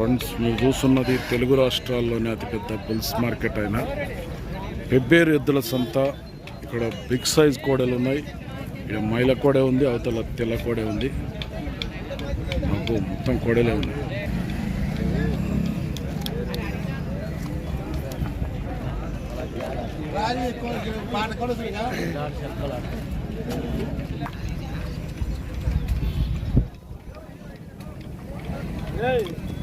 Friends మీరు చూస్తున్నది తెలుగు రాష్ట్రాల్లోనే అతిపెద్ద బుల్స్ మార్కెట్ అయిన. పెబ్బేరు ఎద్దుల సంత ఇక్కడ బిగ్ సైజ్ కోడలు ఉన్నాయి. ఇక్కడ మైల కోడే ఉంది అవతల తెల్ల కోడే ఉంది. మాకు మొత్తం కోడలే ఉన్నాయి. Hey!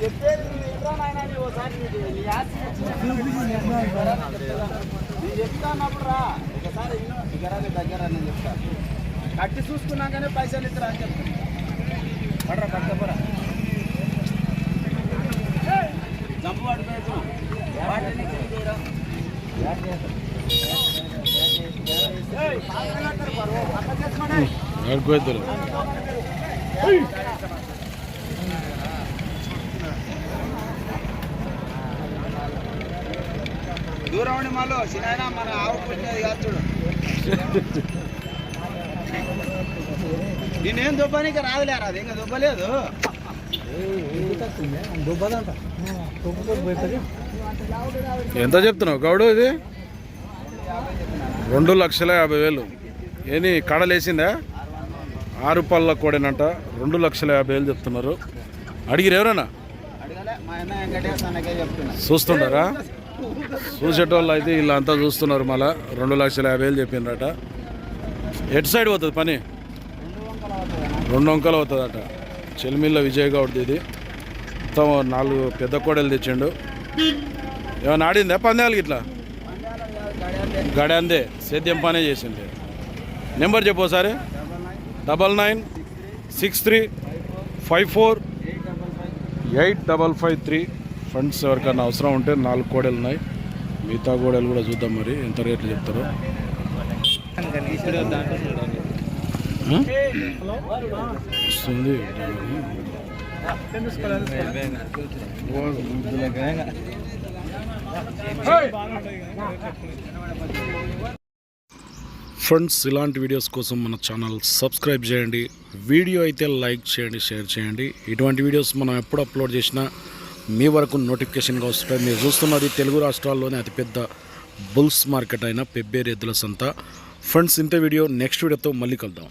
చెప్పేది నువ్వు వినరా నాయనా నీ ఓసారి నీది. నీ ఆస్తి తెచ్చిన నేను చెప్తానప్పుడు రా ఒకసారి విను. దగ్గర నేను చెప్తాను కట్టి చూసుకున్నాకనే పైసలు ఇద్దరు అని చెప్తాను పడరా పట్టుకోరా జంపు వాటిని ఆడుకోవద్దు దూరం మళ్ళీ చిన్న మన ఆవు పుట్టినది కాదు చూడు. నేనేం దుబ్బనికి రాదులేరా అది ఇంకా దుబ్బలేదు. ఎంత చెప్తున్నావు గౌడు ఇది? రెండు లక్షల యాభై వేలు. ఏని కడలేసిందా? ఆరు పళ్ళ కోడేనంట రెండు లక్షల యాభై వేలు చెప్తున్నారు. అడిగిరు ఎవరన్నా? అడగలే చూసేటోళ్ళు అయితే వీళ్ళంతా చూస్తున్నారు మళ్ళా రెండు లక్షల యాభై వేలు చెప్పిండ్రట. ఎటు సైడ్ పోతుంది పని? రెండు వంకలు అవుతుందట. చెలిమిల్ల విజయ్ గౌడ్ది ఇది మొత్తం నాలుగు పెద్ద కోడలు తెచ్చిండు. ఏమైనా ఆడిందా పందాలకి ఇట్లా గడందే. సేద్యం పనే చేసింది నెంబర్ చెప్పు ఒకసారి. Double nine six three five four eight double five three. Funds ఎవరికైనా అవసరం ఉంటే నాలుగు కోడలు ఉన్నాయి. మిగతా కోడలు కూడా చూద్దాం మరి ఎంత రేట్లు చెప్తారో. వస్తుంది. ఫ్రెండ్స్ ఇలాంటి వీడియోస్ కోసం మన ఛానల్ సబ్స్క్రైబ్ చేయండి. వీడియో అయితే లైక్ చేయండి షేర్ చేయండి. ఇటువంటి వీడియోస్ మనం ఎప్పుడు అప్లోడ్ చేసినా మీ వరకు నోటిఫికేషన్గా వస్తాయి మీరు చూస్తున్నది తెలుగు రాష్ట్రాల్లోనే అతిపెద్ద బుల్స్ మార్కెట్ అయిన పెబ్బేరు ఎద్దుల సంత. ఫ్రెండ్స్ ఇంత వీడియో నెక్స్ట్ వీడియోతో మళ్ళీ కలుద్దాం.